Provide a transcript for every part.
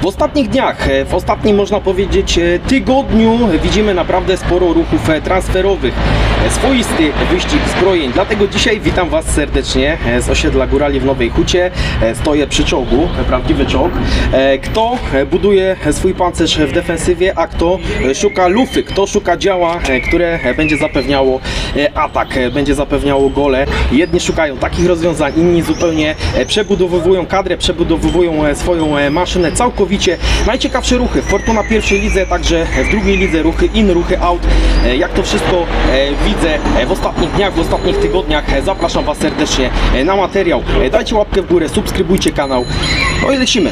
W ostatnich dniach, e, w ostatnim można powiedzieć e, tygodniu widzimy naprawdę sporo ruchów e, transferowych. Swoisty wyścig zbrojeń. Dlatego dzisiaj witam Was serdecznie z osiedla Górali w Nowej Hucie. Stoję przy czołgu, prawdziwy czołg. Kto buduje swój pancerz w defensywie, a kto szuka lufy, kto szuka działa, które będzie zapewniało atak, będzie zapewniało gole. Jedni szukają takich rozwiązań, inni zupełnie przebudowywują kadrę, przebudowywują e, swoją maszynę całkowicie. Najciekawsze ruchy Fortuna pierwszej lidze, także w drugiej lidze ruchy in, ruchy out. E, Jak to wszystko e, widzę e, w ostatnich dniach, w ostatnich tygodniach. Zapraszam Was serdecznie na materiał. Dajcie łapkę w górę, subskrybujcie kanał. No i lecimy.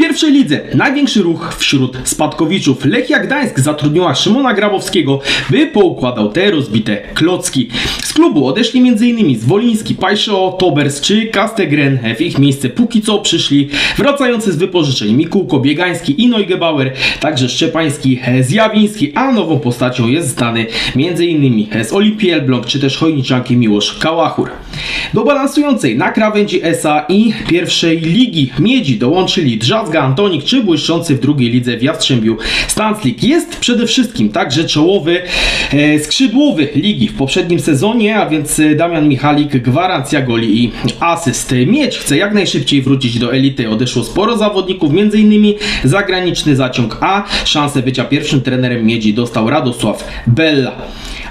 Pierwszej lidze największy ruch wśród spadkowiczów. Lechia Gdańsk zatrudniła Szymona Grabowskiego, by poukładał te rozbite klocki. Z klubu odeszli m.in. Zwoliński, Pajszo, Tobers czy Kastegren. W ich miejsce póki co przyszli wracający z wypożyczeń Mikułko, Biegański i Neugebauer, także Szczepański, Zjawiński, a nową postacią jest znany m.in. z Olimpii Elbląg czy też Chojniczanki Miłosz Kałachur. Do balansującej na krawędzi SA i pierwszej ligi Miedzi dołączyli Drzazga Antonik czy błyszczący w drugiej lidze w Jastrzębiu Stanclik. Jest przede wszystkim także czołowy e, skrzydłowy ligi w poprzednim sezonie, a więc e, Damian Michalik, gwarancja goli i asyst. Miedź chce jak najszybciej wrócić do elity. Odeszło sporo zawodników, m.in. zagraniczny zaciąg, a szansę bycia pierwszym trenerem Miedzi dostał Radosław Bella.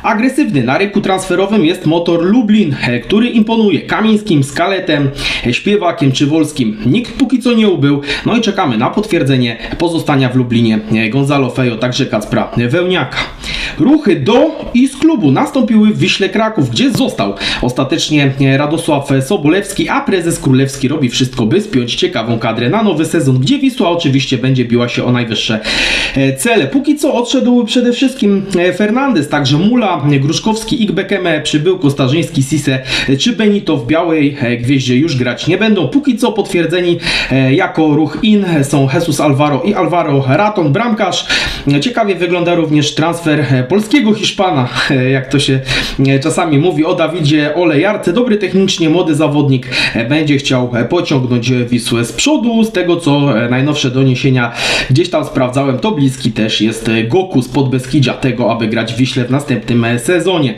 Agresywny na rynku transferowym jest motor Lublin, który imponuje Kamińskim, Skaletem, Śpiewakiem czy Wolskim. Nikt póki co nie ubył, no i czekamy na potwierdzenie pozostania w Lublinie e, Gonzalo Fejo, także Kacpra Wełniaka. Ruchy do i z klubu nastąpiły w Wiśle Kraków, gdzie został ostatecznie e, Radosław Sobolewski, a prezes Królewski robi wszystko, by spiąć ciekawą kadrę na nowy sezon, gdzie Wisła oczywiście będzie biła się o najwyższe e, cele. Póki co odszedł przede wszystkim Fernandez, także Mula, Gruszkowski, Ikbekeme, Przybyłko, Starzyński, Sise czy Benito w białej e, gwieździe już grać nie będą. Póki co potwierdzeni e, jako ruch in są Jesus Alvaro i Alvaro Raton, bramkarz. E, Ciekawie wygląda również transfer polskiego Hiszpana, jak to się czasami mówi o Dawidzie Olejarce. Dobry technicznie, młody zawodnik będzie chciał pociągnąć Wisłę z przodu. Z tego co najnowsze doniesienia gdzieś tam sprawdzałem, to bliski też jest Goku z Podbeskidzia tego, aby grać w Wiśle w następnym sezonie.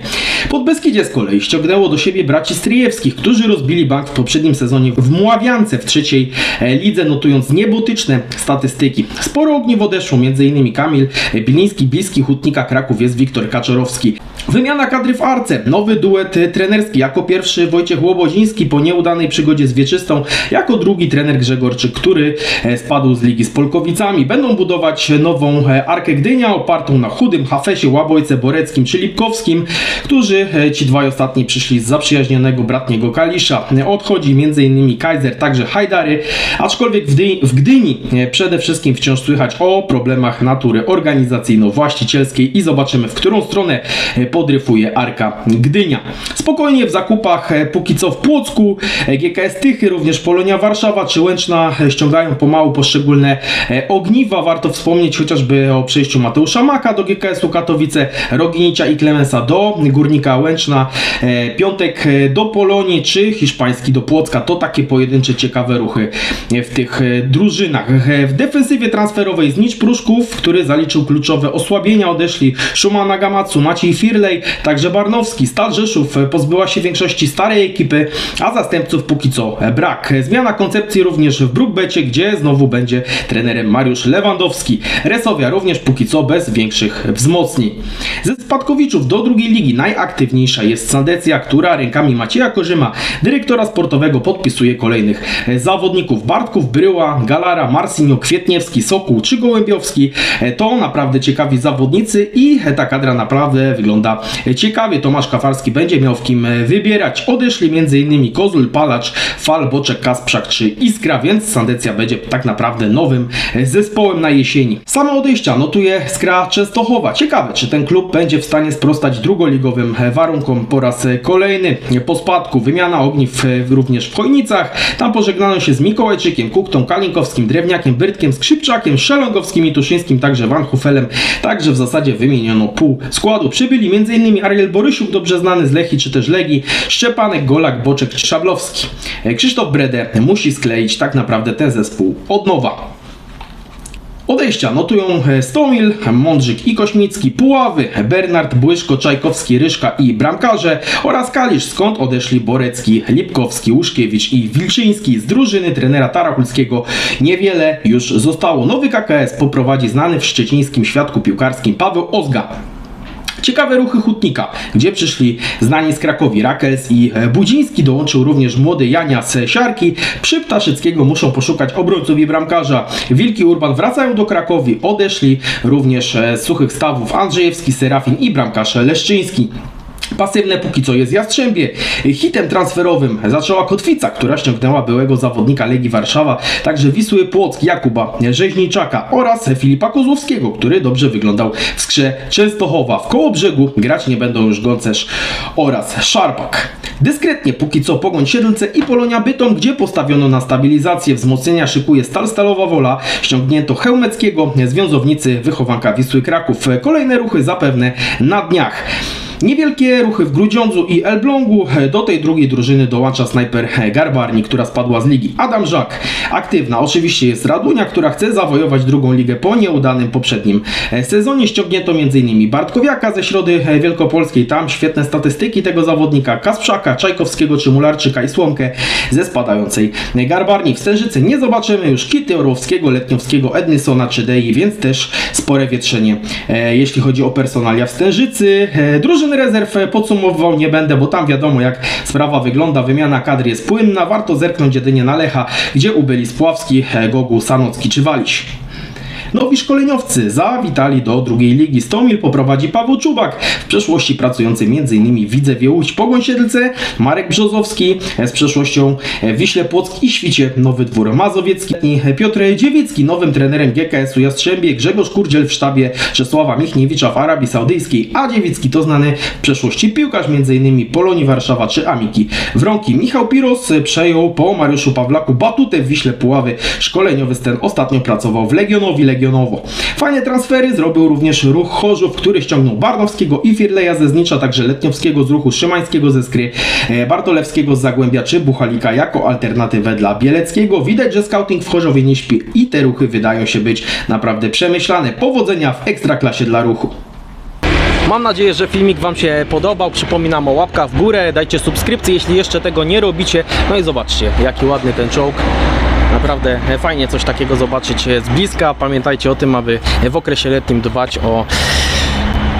Podbeskidzie z kolei ściągnęło do siebie braci Stryjewskich, którzy rozbili bank w poprzednim sezonie w Mławiance w trzeciej e, lidze, notując niebotyczne statystyki. Sporo ogniw odeszło, m.in. Kamil Biliński, bliski Hutnika Kraków jest Wiktor Kaczorowski. Wymiana kadry w Arce, nowy duet e, trenerski, jako pierwszy Wojciech Łobodziński po nieudanej przygodzie z Wieczystą, jako drugi trener Grzegorczyk, który e, spadł z ligi z Polkowicami. Będą budować nową Arkę Gdynia opartą na chudym Hafesie, Łabojce, Boreckim czy Którzy e, ci dwaj ostatni przyszli z zaprzyjaźnionego bratniego Kalisza. E, Odchodzi m.in. Kaiser, także Hajdary, aczkolwiek w, Dy- w Gdyni e, przede wszystkim wciąż słychać o problemach natury organizacyjno-właścicielskiej i zobaczymy w którą stronę podryfuje Arka Gdynia. Spokojnie w zakupach póki co w Płocku, GKS Tychy, również Polonia Warszawa czy Łęczna ściągają pomału poszczególne ogniwa. Warto wspomnieć chociażby o przejściu Mateusza Maka do GKS-u Katowice, Roginicia i Klemensa do Górnika Łęczna, e, Piątek e, do Polonii czy Hiszpański do Płocka. To takie pojedyncze ciekawe ruchy e, w tych drużynach. W defensywie transferowej znicz Pruszków, który zaliczył kluczowe osłabienia, odeszli Szuman Nagamatsu, Maciej Firlej, także Barnowski. Stal Rzeszów pozbyła się większości starej ekipy, a zastępców póki co brak. Zmiana koncepcji również w Brookbecie, gdzie znowu będzie trenerem Mariusz Lewandowski. Resowia również póki co bez większych wzmocnień. Ze spadkowiczów do drugiej ligi najaktywniejsza jest Sandecja, która rękami Macieja Korzyma, dyrektora sportowego, podpisuje kolejnych e, zawodników. Bartków, Bryła, Galara, Marsinio, Kwietniewski, Sokół czy Gołębiowski. E, To naprawdę ciekawi zawodnicy i e, ta kadra naprawdę wygląda ciekawie. Tomasz Kafarski będzie miał w kim wybierać. Odeszli m.in. Kozul, Palacz, Fal, Boczek, Kasprzak czy Iskra, więc Sandecja będzie tak naprawdę nowym zespołem na jesieni. Same odejścia notuje Skra Częstochowa. Ciekawe, czy ten klub będzie w stanie sprostać drugoligowym warunkom po raz kolejny. Po spadku wymiana ogniw również w Chojnicach. Tam pożegnano się z Mikołajczykiem, Kuktą, Kalinkowskim, Drewniakiem, Byrtkiem, Skrzypczakiem, Szelongowskim i Tuszyńskim, także Van Hufelem. Także w zasadzie wymieniono pół składu. Przybyli m.in. Ariel Borysiuk, dobrze znany z Lechi czy też Legii, Szczepanek, Golak, Boczek Szablowski. Krzysztof Bredę musi skleić tak naprawdę ten zespół od nowa. Odejścia notują e, Stomil, Mądrzyk i Kośmicki, Puławy, Bernard, Błyszko, Czajkowski, Ryszka i Bramkarze oraz Kalisz, skąd odeszli Borecki, Lipkowski, Łuszkiewicz i Wilczyński z drużyny trenera Tarachulskiego. Niewiele już zostało. Nowy KKS poprowadzi znany w szczecińskim świadku piłkarskim Paweł Ozga. Ciekawe ruchy Hutnika, gdzie przyszli znani z Krakowi Rakels i e, Budziński, dołączył również młody Jania z Siarki. Przy Ptaszyckiego muszą poszukać obrońców i bramkarza. Wilki Urban wracają do Krakowi, odeszli również e, z suchych stawów Andrzejewski, Serafin i bramkarz Leszczyński. Pasywne póki co jest Jastrzębie. Hitem transferowym zaczęła Kotwica, która ściągnęła byłego zawodnika Legii Warszawa, także Wisły Płock, Jakuba Rzeźniczaka oraz Filipa Kozłowskiego, który dobrze wyglądał w skrze Częstochowa. W koło brzegu grać nie będą już Goncerz oraz Szarpak. Dyskretnie póki co Pogoń Siedlce i Polonia Bytom, gdzie postawiono na stabilizację wzmocnienia szykuje Stal Stalowa Wola, ściągnięto Chełmeckiego, związownicy wychowanka Wisły Kraków. Kolejne ruchy zapewne na dniach. Niewielkie ruchy w Grudziądzu i Elblągu. Do tej drugiej drużyny dołącza snajper Garbarni, która spadła z ligi. Adam Żak, aktywna. Oczywiście jest Radunia, która chce zawojować drugą ligę po nieudanym poprzednim sezonie. Ściągnięto m.in. Bartkowiaka ze Środy Wielkopolskiej. Tam świetne statystyki tego zawodnika. Kasprzaka, Czajkowskiego czy Mularczyka i Słomkę ze spadającej Garbarni. W Stężycy nie zobaczymy już Kity Orłowskiego, Letniowskiego, Ednysona czy Dei, więc też spore wietrzenie, e, jeśli chodzi o personalia w Stężycy. E, drużyny rezerw e, podsumowywał nie będę, bo tam wiadomo jak sprawa wygląda. Wymiana kadr jest płynna. Warto zerknąć jedynie na Lecha, gdzie ubyli Spławski, e, Gogu, Sanocki czy Waliś. Nowi szkoleniowcy zawitali do drugiej ligi. Stomil poprowadzi Paweł Czubak, w przeszłości pracujący m.in. w Widzewie Łódź, Pogoń Siedlce, Marek Brzozowski z przeszłością Wiśle Płock i Świcie Nowy Dwór Mazowiecki, Piotr Dziewiecki, nowym trenerem GKS-u Jastrzębie, Grzegorz Kurdziel w sztabie Czesława Michniewicza w Arabii Saudyjskiej, a Dziewicki to znany w przeszłości piłkarz m.in. Polonii Warszawa czy Amiki Wronki. Michał Piros przejął po Mariuszu Pawlaku batutę w Wiśle Puławy. Szkoleniowy ten ostatnio pracował w Legionowi Fajne transfery zrobił również ruch Chorzów, który ściągnął Barnowskiego i Firleja ze Znicza, także Letniowskiego z ruchu Szymańskiego ze Skry, e, Bartolewskiego z Zagłębia czy Buchalika jako alternatywę dla Bieleckiego. Widać, że scouting w Chorzowie nie śpi i te ruchy wydają się być naprawdę przemyślane. Powodzenia w ekstraklasie dla ruchu. Mam nadzieję, że filmik Wam się podobał. Przypominam o łapkach w górę, dajcie subskrypcję, jeśli jeszcze tego nie robicie. No i zobaczcie, jaki ładny ten czołg. Naprawdę fajnie coś takiego zobaczyć z bliska. Pamiętajcie o tym, aby w okresie letnim dbać o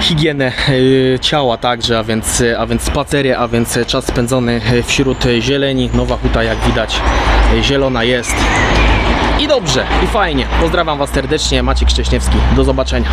higienę y, ciała także, a więc, a więc spacery, a więc czas spędzony wśród zieleni. Nowa huta jak widać zielona jest. I dobrze, i fajnie. Pozdrawiam Was serdecznie, Maciek Szcześniewski. Do zobaczenia.